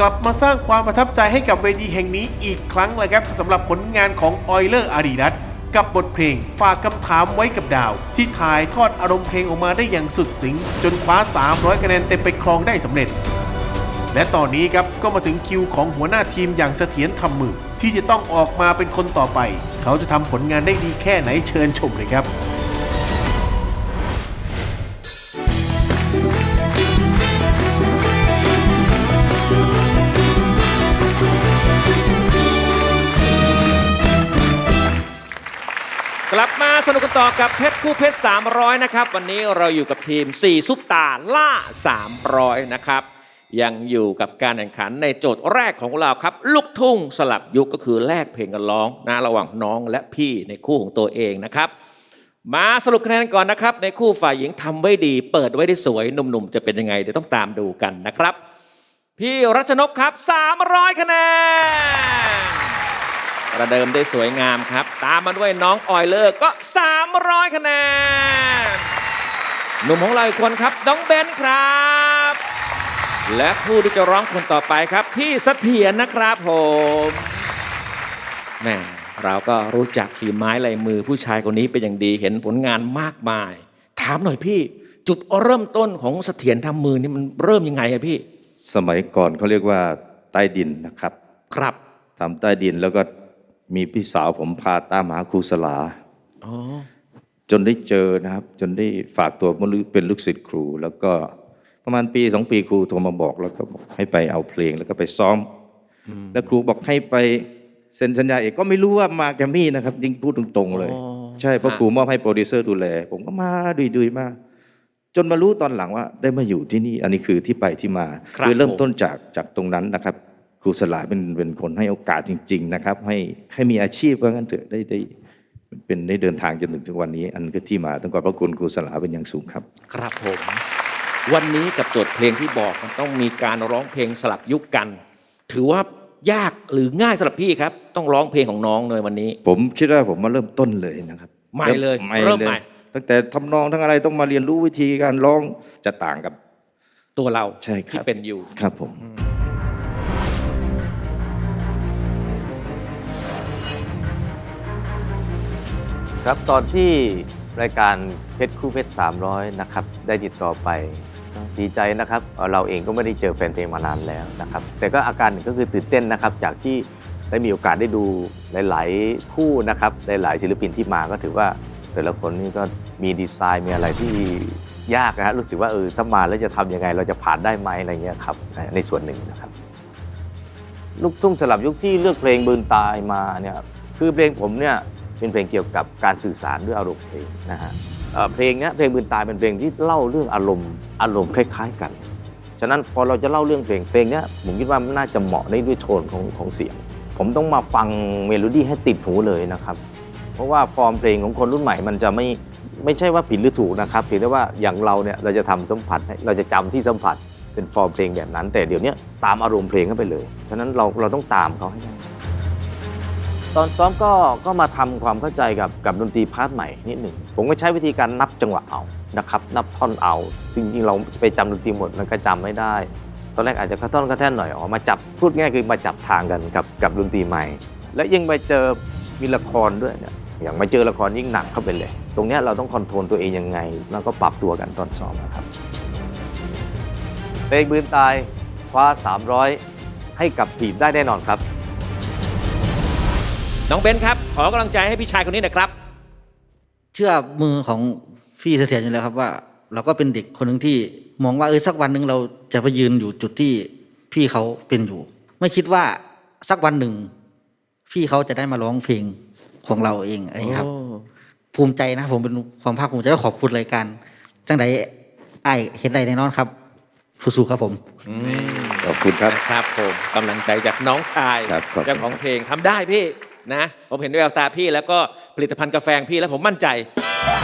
กลับมาสร้างความประทับใจให้กับเวทีแห่งนี้อีกครั้งเลยครับสำหรับผลงานของออยเลอร์อาดิดัสกับบทเพลงฝากคำถามไว้กับดาว ที่ถ่ายทอดอารมณ์เพลงออกมาได้อย่างสุดสิง จนคว้า 300 คะแนนเต็มไปครองได้สำเร็จ และตอนนี้ครับก็มาถึงคิวของหัวหน้าทีมอย่างเสถียรทำมือ ที่จะต้องออกมาเป็นคนต่อไป เขาจะทำผลงานได้ดีแค่ไหนเชิญชมเลยครับ กลับมาสนุกกันต่อกับเพชรคู่เพชร 300 นะครับ วันนี้เราอยู่กับทีม 4 ซุปตาล่า 300 นะครับ ยังอยู่กับการแข่งขันในโจทย์แรกของเราครับ ลูกทุ่งสลับยุคก็คือแลกเพลงกันร้องนะระหว่างน้องและพี่ในคู่ของตัวเองนะครับ มาสรุปคะแนนก่อนนะครับ ในคู่ฝ่ายหญิงทำไว้ดี เปิดไว้ได้สวยหนุ่มๆ จะเป็นยังไงเดี๋ยวต้องตามดูกันนะครับ พี่รัชนกครับ 300 คะแนน ประเดิมได้สวยงามครับ ตามมาด้วยน้องออยเลอร์ก็ 300 คะแนนหนุ่มของเราอีกคนครับน้องเบนครับ และผู้ที่จะร้องคนต่อไปครับ พี่เสถียรนะครับผมแหม่เราก็รู้จักฝีไม้ลายมือผู้ชายคนนี้เป็นอย่างดีเห็นผลงานมากมาย ถามหน่อยพี่ จุดเริ่มต้นของเสถียรทำมือนี่มันเริ่มยังไงอะพี่ สมัยก่อนเขาเรียกว่าใต้ดินนะครับ ครับทำใต้ดินแล้วก็ มีพี่สาวผมพาตามหาครูสลาอ๋อจนได้เจอนะครับ จนได้ฝากตัวมาเป็นลูกศิษย์ครู แล้วก็ประมาณปีสองปีครูโทรมาบอกแล้วก็บอกให้ไปเอาเพลงแล้วก็ไปซ้อม แล้วครูบอกให้ไปเซ็นสัญญาเอกก็ไม่รู้ว่ามาแกรมมี่นะครับยิงพูดตรงๆเลยอ๋อใช่เพราะฮะครูมอบให้โปรดิวเซอร์ดูแล ผมก็มาดุยๆมากจนมารู้ตอนหลังว่าได้มาอยู่ที่นี่อันนี้คือที่ไปที่มาครับโดยเริ่มผมต้นจากจากตรงนั้นนะครับ ครูสลาเป็นเป็นคนให้โอกาสจริง ๆ นะครับ ให้ให้มีอาชีพว่างั้นเถอะได้ได้เป็นได้เดินทางจนถึงทุกวันนี้ อันนนก็ที่มาต้องขอบพระคุณครูสลาเป็นอย่างสูงครับ ครับผม วันนี้กับโจทย์เพลงที่บอกมันต้องมีการร้องเพลงสลับยุคกัน ถือว่ายากหรือง่ายสำหรับพี่ครับ ต้องร้องเพลงของน้องเลยวันนี้ ผมคิดว่าผมมาเริ่มต้นเลยนะครับใหม่เลยใหม่เริ่มเลยใหม่ตั้งแต่ทำนองทั้งอะไรต้องมาเรียนรู้วิธีการร้องจะต่างกับตัวเราใช่ครับที่เป็นอยู่ครับผม ครับตอนที่รายการเพชรคู่เพชร300 นะครับ ได้ติดต่อไปดีใจนะครับ เราเองก็ไม่ได้เจอแฟนเพลงมานานแล้วนะครับ แต่ก็อาการหนึ่งก็คือตื่นเต้นนะครับ จากที่ได้มีโอกาสได้ดูหลาย ๆ คู่นะครับ หลาย ๆ ศิลปินที่มาก็ถือว่าแต่ละคนนี่ก็มีดีไซน์มีอะไรที่ยากนะฮะรู้สึกว่าเออถ้ามาแล้วจะทำยังไง เราจะผ่านได้ไหมอะไรเงี้ยครับในส่วนหนึ่งนะครับ ลูกทุ่งสลับยุคที่เลือกเพลงบืนตายมาเนี่ยคือเพลงผมเนี่ย เป็นเพลงเกี่ยวกับการสื่อสารด้วยอารมณ์เพลงนะฮะเพลงนี้เพลงบืนตายเป็นเพลงที่เล่าเรื่องอารมณ์อารมณ์คล้าย ๆ กัน ฉะนั้นพอเราจะเล่าเรื่องเพลงเพลงนี้ผมคิดว่าน่าจะเหมาะได้ด้วยโทนของของเสียง ผมต้องมาฟังเมโลดี้ให้ติดหูเลยนะครับเพราะว่าฟอร์มเพลงของคนรุ่นใหม่มันจะไม่ไม่ใช่ว่าผิดหรือถูกนะครับเพียงแต่ว่าอย่างเราเนี่ยเราจะทำสัมผัสเราจะจำที่สัมผัสเป็นฟอร์มเพลงแบบนั้น แต่เดี๋ยวนี้ตามอารมณ์เพลงเข้าไปเลยฉะนั้นเราเราต้องตามเขาให้ได้ ตอนซ้อมก็ก็มาทำความเข้าใจกับกับดนตรีพาร์ทใหม่นิดหนึ่งผมก็ใช้วิธีการนับจังหวะเอานะครับ นับท่อนเอาจริงๆเราไปจำดนตรีหมดมันก็จำไม่ได้ ตอนแรกอาจจะกระท่อนกระแท่นหน่อยอ๋อมาจับพูดง่ายคือมาจับทางกันกับกับดนตรีใหม่ และยิ่งไปเจอมีละครด้วยเนี่ยอย่างมาเจอละครยิ่งหนักเข้าไปเลย ตรงนี้เราต้องคอนโทรลตัวเองยังไง แล้วก็ปรับตัวกันตอนซ้อมนะครับเพลงบืนตายคว้า 300 ให้กับทีมได้แน่นอนครับ น้องเบนครับ ขอกำลังใจให้พี่ชายคนนี้หนะครับ เชื่อมือของพี่เสถียรอยู่แล้วครับว่า เราก็เป็นเด็กคนหนึ่งที่มองว่าเออสักวันหนึ่งเราจะไปยืนอยู่จุดที่พี่เขาเป็นอยู่ ไม่คิดว่าสักวันหนึ่ง พี่เขาจะได้มาร้องเพลงของเราเองอะไรอย่างเงี้ยครับ ภูมิใจนะผมเป็นความภาคภูมิใจและขอบคุณรายการจังไดไอายเห็นใดแน่นอนครับสู้ๆครับผม ขอบคุณครับนะครับผมกำลังใจจากน้องชายครับขอบคุณ เจ้าของเพลงทำได้พี่ นะ ผมเห็นด้วยแววตาพี่แล้วก็ผลิตภัณฑ์กาแฟของพี่แล้วผมมั่นใจ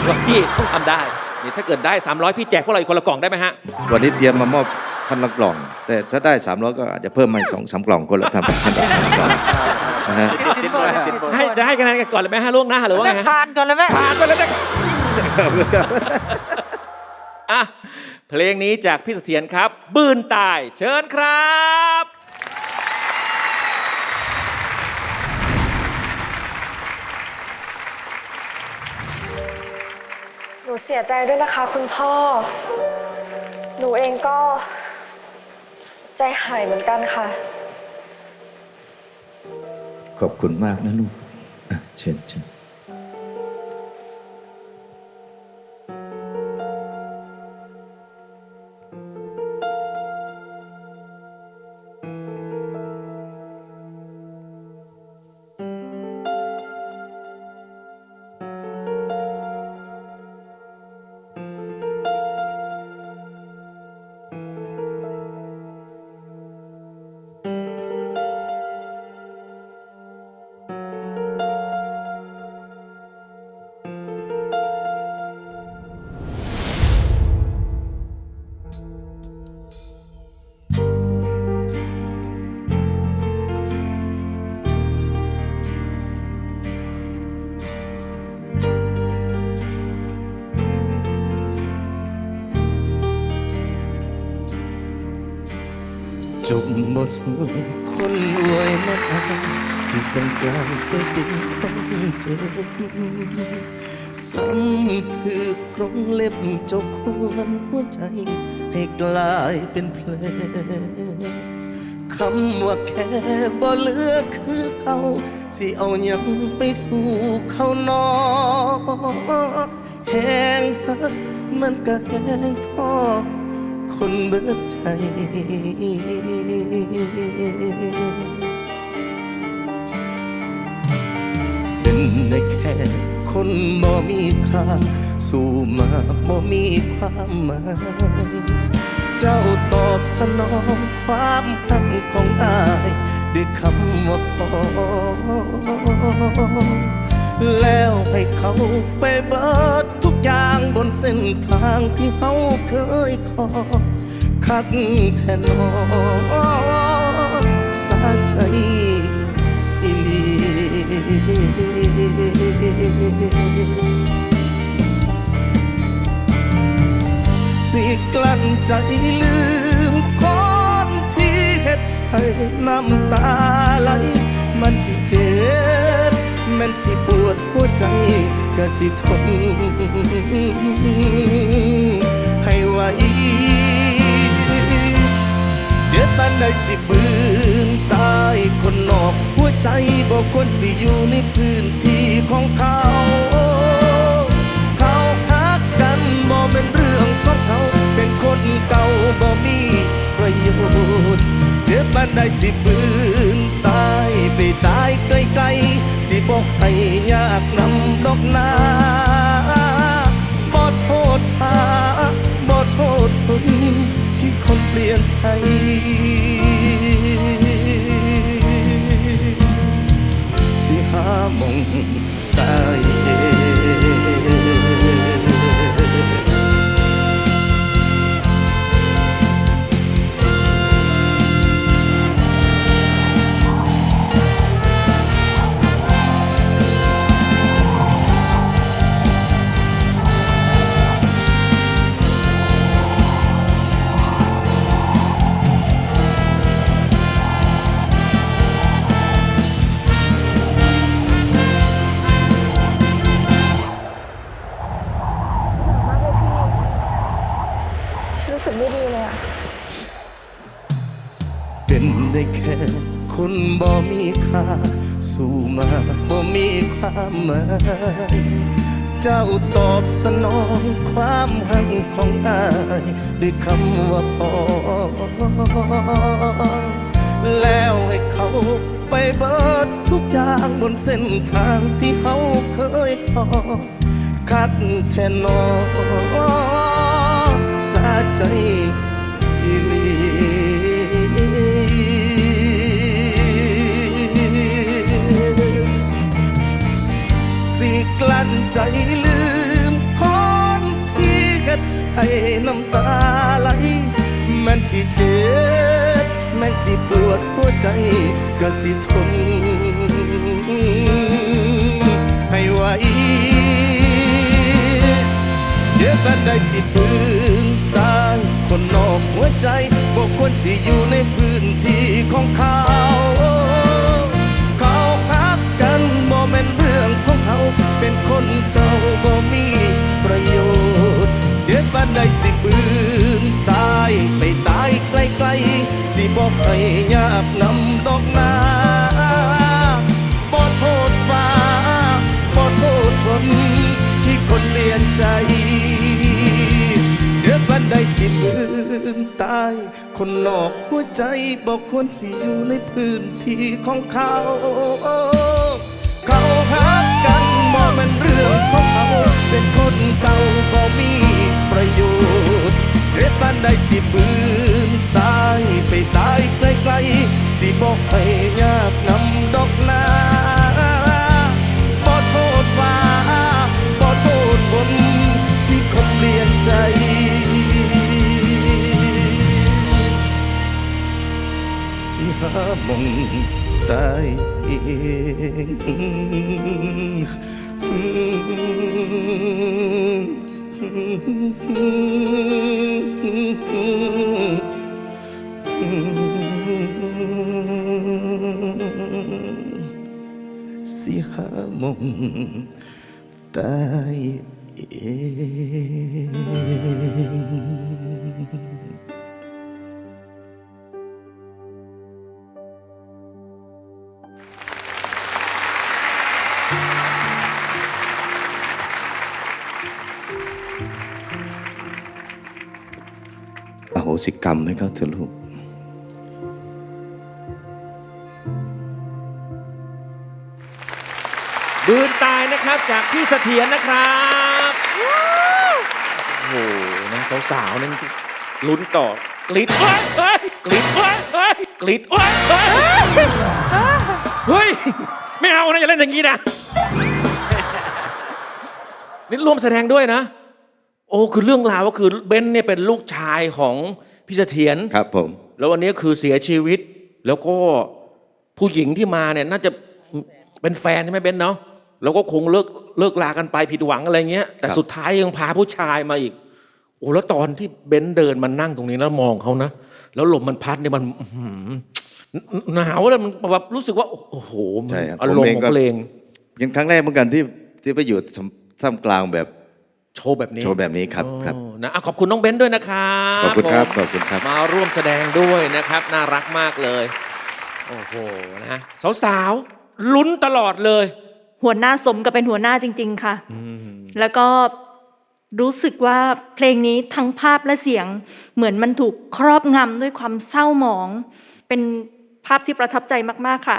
ว่าพี่ต้องทำได้นี่ถ้าเกิดได้ 300 พี่แจกพวกเราอีกคนละกล่องได้ไหมฮะ วันนี้เตรียมมามอบพันละกล่อง แต่ถ้าได้สามร้อยก็อาจจะเพิ่มมาอีกสองสามกล่องคนละทำพันละสามกล่องนะฮะให้จะให้คะแนนกันก่อนเลยไหมฮะล่วงหน้าหรือว่าไงฮะผ่านก่อนเลยไหม ผ่านไปแล้วนะอะ เพลงนี้จากพี่เสถียรครับ บืนตาย เชิญครับ เสียใจด้วยนะคะ คุณพ่อ หนูเองก็ใจหายเหมือนกันค่ะ ขอบคุณมากนะลูกอะเชิญเชิญ จบบทสวยคนรวยมาที่ต้องกลายไปเป็นคนเจ็บซ้ำถือกรงเล็บเจกควรหัวใจ ให้กลายเป็นเพลงคำว่าแค่บ่เลือกคือเขาสิเอายังไปสู่เขานอแห้งฮักมันก็แห้งท้อ คนเบิดใจ เป็นได้แค่คนบ่มีค่าสู่มาบ่มีความหมาย เจ้าตอบสนองความหักของอายด้วยคำว่าพอแล้วให้เขาไปเบิดทุกอ เส้นทางที่เขาเคยขอคักแทนอสาใจอีลีสิกลั้นใจลืมคนที่เฮ็ดให้น้ำตาไหลมันสิเจ็บมันสิปวดหัวใจ ก็สิทนให้ไหวเจ็บปานใดสิบืนตายคนนอก หัวใจบอกคนสิอยู่ในพื้นที่ของเขา เขาฮักกันบ่เป็นเรื่องของเขา เป็นคนเก่าบ่มีประโยชน์ เจ็บปานใดสิบืน ไปตายไกลๆสิบอกให้ยากนำดอกนาบอโทษฟ้าบอโทษฝนที่คนเปลี่ยนใจ ได้แค่คนบ่มีค่า สู่มาบ่มีความหมายเจ้าตอบสนองความหักของอายด้วยคำว่าพอ แล้วให้เขาไปเบิดทุกอย่างบนเส้นทางที่เขาเคยขอคักแทนนอสาใจอีลี กลั้นใจลืมคนที่เฮ็ดให้น้ำตาไหลมันสิเจ็บมันสิปวดหัวใจก็สิทนให้ไหวเจ็บบันไดสิปืนตายคนนอกหัวใจบอกควรสิอยู่ในพื้นที่ของเขา็นคนเก่าบ่มีประโยชน์ เจ็บบันไดสิบืนตายไปตายไกลๆสิบอกให้ยากนำดอกนาบ่โทษฟ้าบ่โทษคนที่คนเปลี่ยนใจ เจ็บปานใดสิบืนตาย คนนอกหัวใจบอกควรสิอยู่ในพื้นที่ของเขา เขาหักกัน มันเรื่องของเขาเป็นคนเก่าบ่มีประโยชน์เจ็บบ้านใดสิบืนตายไปตายไกลๆสิบอกให้ยากนำดอกนาบ่โทษฟ้าบ่โทษฝนที่คนเปลี่ยนใจสิหามองตายเอง สิหาม สิกรรมให้เขาเถอะลูกบืนตายนะครับจากพี่เสถียรนะครับโอ้โหนะสาวๆนั่นลุ้นต่อกรีดเฮ้ยเฮ้ยกรีดเฮ้ยเฮ้ยกรีดเฮ้ยเฮ้ยเฮ้ยไม่เอานะอย่าเล่นอย่างนี้นะนี่ร่วมแสดงด้วยนะ โอ้คือเรื่องราวก็คือเบนซ์เนี่ยเป็นลูกชายของ พี่เสถียรครับผม แล้ววันนี้คือเสียชีวิต แล้วก็ผู้หญิงที่มาเนี่ยน่าจะเป็นแฟนใช่ไหมเบนเนาะแล้วก็คงเลิกเลิกลากันไปผิดหวังอะไรเงี้ย แต่ครับสุดท้ายยังพาผู้ชายมาอีก โอ้แล้วตอนที่เบนเดินมานั่งตรงนี้แล้วมองเขานะแล้วลมมันพัดเนี่ยมันอื้อหือหนาวแล้วมันแบบรู้สึกว่าโอ้โหมันใช่ครับอารมผมณ์เองของก็เพลงยังครั้งแรกเหมือนกันที่ที่ไปอยู่ท่ามกลางแบบ โชว์แบบนี้โชว์แบบนี้ครับครับ โอ้นะอะขอบคุณน้องเบนด้วยนะครับขอบคุณครับผมขอบคุณครับ มาร่วมแสดงด้วยนะครับ น่ารักมากเลย โอ้โหนะสาวๆลุ้นตลอดเลย หัวหน้าสมกับเป็นหัวหน้าจริง ๆ ค่ะ แล้วก็รู้สึกว่าเพลงนี้ทั้งภาพและเสียง เหมือนมันถูกครอบงำด้วยความเศร้าหมอง เป็นภาพที่ประทับใจมาก ๆ ค่ะ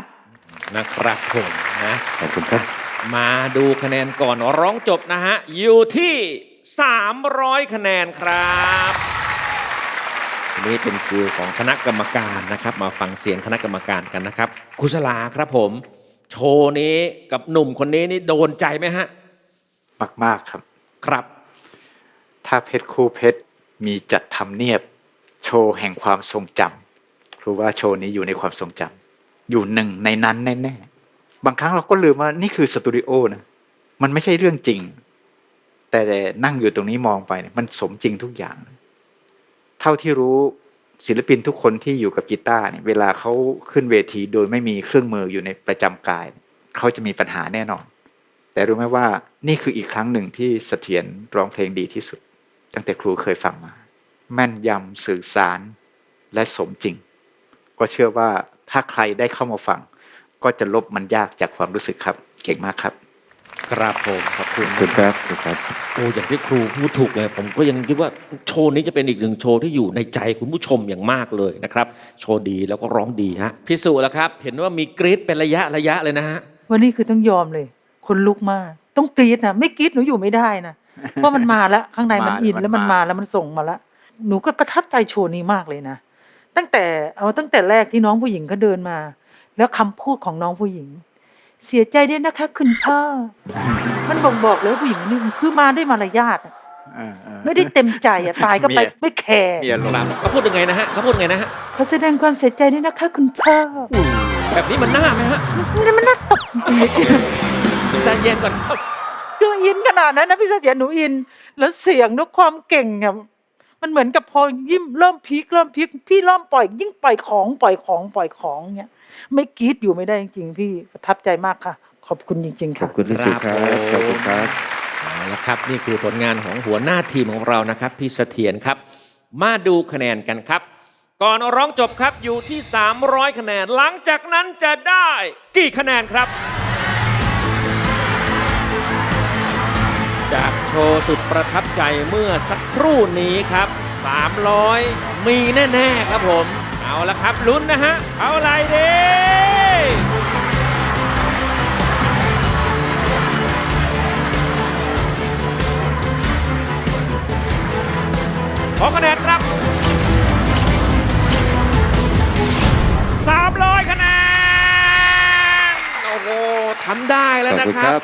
นะครับผมนะ ขอบคุณครับ มาดูคะแนนก่อนร้องจบนะฮะ อยู่ที่ 300 คะแนนครับอันนี้เป็นคิวของคณะกรรมการนะครับ มาฟังเสียงคณะกรรมการกันนะครับ คุศลาครับผม โชว์นี้กับหนุ่มคนนี้นี่โดนใจไหมฮะ มากๆครับ ครับ ถ้าเพชรคู่เพชรมีจัดทำเนียบ โชว์แห่งความทรงจำครูว่าโชว์นี้อยู่ในความทรงจำอยู่หนึ่งในนั้นแน่ๆ บางครั้งเราก็ลืมว่านี่คือสตูดิโอนะมันไม่ใช่เรื่องจริง แต่นั่งอยู่ตรงนี้มองไปเนี่ยมันสมจริงทุกอย่าง เท่าที่รู้ศิลปินทุกคนที่อยู่กับกีตาร์เนี่ยเวลาเขาขึ้นเวทีโดยไม่มีเครื่องมืออยู่ในประจำกาย เขาจะมีปัญหาแน่นอน แต่รู้ไหมว่านี่คืออีกครั้งหนึ่งที่เสถียรร้องเพลงดีที่สุด ตั้งแต่ครูเคยฟังมา แม่นยำสื่อสารและสมจริง ก็เชื่อว่าถ้าใครได้เข้ามาฟัง ก็จะลบมันยากจากความรู้สึกครับ เก่งมากครับครับผมขอบคุณขอบคุณครับขอบคุณครับโอ้อย่างที่ครูพูดถูกเลย ผมก็ยังคิดว่าโชว์นี้จะเป็นอีกหนึ่งโชว์ที่อยู่ในใจคุณผู้ชมอย่างมากเลยนะครับ โชว์ดีแล้วก็ร้องดีฮะพิสูจน์แล้วครับ เห็นว่ามีกรี๊ดเป็นระยะระยะเลยนะฮะวันนี้คือต้องยอมเลยคนลุกมากต้องกรี๊ดนะไม่กรี๊ดหนูอยู่ไม่ได้นะเพราะมันมาแล้วข้างในมันมาอินมันแล้วมันมามาแล้วมันส่งมาแล้วหนูก็ประทับใจโชว์นี้มากเลยนะตั้งแต่เอาตั้งแต่แรกที่น้องผู้หญิงเขาเดินมา แล้วคำพูดของน้องผู้หญิง เสียใจด้วยนะคะ คุณพ่อมันบ่งบอกเลยว่าผู้หญิงคนนี่คือมาด้วยมารยาทอะไม่ได้เต็มใจอะตายก็ไปเมีย ไม่แคร์มีอารมครับณ์เขาพูดยังไงนะฮะเขาพูดยังไงนะฮะเขาแสดงความเสียใจด้วยนะคะ คุณพ่อแบบนี้มันน่าไหมฮะนี่มันน่าตกจริงๆเลย ใจเย็นก่อนครับ คืออินขนาดนั้นนะพี่เสถียรหนูอิน แล้วเสียงด้วยความเก่งอะ มันเหมือนกับพอยิ่มเริ่มพีคเริ่มพีคพี่เริ่มปล่อย ยิ่งปล่อยของปล่อยของปล่อยของเงี้ยไม่กรีดอยู่ไม่ได้จริงๆพี่ประทับใจมากค่ะ ขอบคุณจริง ๆขอค่ะบคุณที่สุดครับครับผมขอบคุณครับ เอาละครับนี่คือผลงานของหัวหน้าทีมของเรานะครับ พี่เสถียรครับ มาดูคะแนนกันครับ ก่อนร้องจบครับอยู่ที่ 300 คะแนน หลังจากนั้นจะได้กี่คะแนนครับ จากโชว์สุดประทับใจเมื่อสักครู่นี้ครับ 300 มีแน่ๆครับผม เอาละครับลุ้นนะฮะ เอาอะไรดีขอคะแนนครับ 300 คะแนน โอ้โหทำได้แล้วนะครับ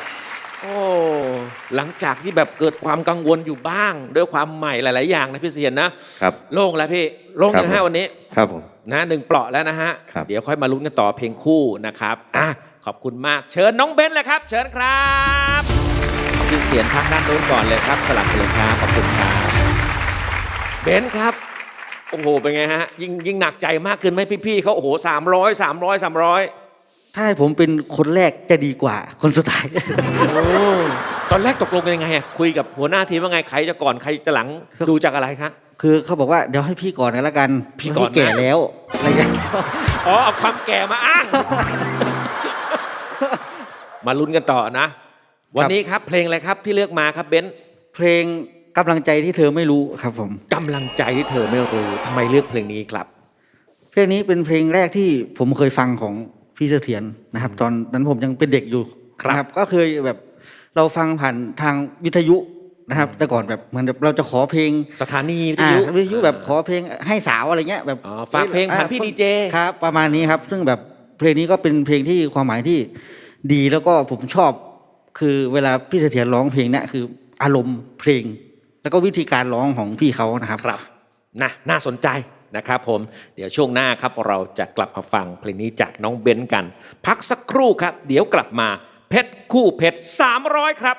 หลังจากที่แบบเกิดความกังวลอยู่บ้าง ด้วยความใหม่หลาย ๆ อย่างนะพี่เสียนนะครับ โล่งแล้วพี่โล่งครับนะฮะผมวันนี้ครับผม นะหนึ่งเปราะแล้วนะฮะ ครับ เดี๋ยวค่อยมาลุ้นกันต่อเพลงคู่นะครับอะขอบคุณมากเชิญน้องเบนซ์เลยครับ เชิญครับพี่เสียนพักด้านโน้นก่อนเลยครับ สลับกันเลยครับขอบคุณครับเบนซ์ครับโอ้โหเป็นไงฮะยิ่งยิ่งหนักใจมากขึ้นไหมพี่ ๆเขาโอ้โหสามร้อยสามร้อยสามร้อย ถ้าให้ผมเป็นคนแรกจะดีกว่า คนสุดท้ายโอ้ตอนแรกตกลงกันยังไงอะคุยกับหัวหน้าทีมว่าไงใครจะก่อนใครจะหลังดูจากอะไรครับคือเขาบอกว่าเดี๋ยวให้พี่ก่อนกันละกันพี่ก่อนนะ แก่แล้วอะไรเงี้ยอ๋อเอาความแก่มาอ้าง มาลุ้นกันต่อนะ วันนี้ครับเพลงอะไรครับที่เลือกมาครับเบนซ์เพลงกำลังใจที่เธอไม่รู้ครับผม กำลังใจที่เธอไม่รู้ทำไมเลือกเพลงนี้ครับ เพลงนี้เป็นเพลงแรกที่ผมเคยฟังของ พี่เสถียรนะครับ ตอนนั้นผมยังเป็นเด็กอยู่ครับนะก็เคยแบบเราฟังผ่านทางวิทยุนะครับ แต่ก่อนแบบเหมือนแบบเราจะขอเพลงสถานีวิทอ่ายุวิทยุแบบขอเพลงให้สาวอะไรเงี้ยแบบอ๋อฝากเพลงผ่านพี่อ่ดีเจครับประมาณนี้ครับ ซึ่งแบบเพลงนี้ก็เป็นเพลงที่ความหมายที่ดีแล้วก็ผมชอบ คือเวลาพี่เสถียรร้องเพลงเนี่ยคืออารมณ์เพลง แล้วก็วิธีการร้องของพี่เขานะครับครับนะน่าสนใจ นะครับผมเดี๋ยวช่วงหน้าครับเราจะกลับมาฟังเพลงนี้จากน้องเบนกัน พักสักครู่ครับ เดี๋ยวกลับมาเพชรคู่เพชร300 ครับ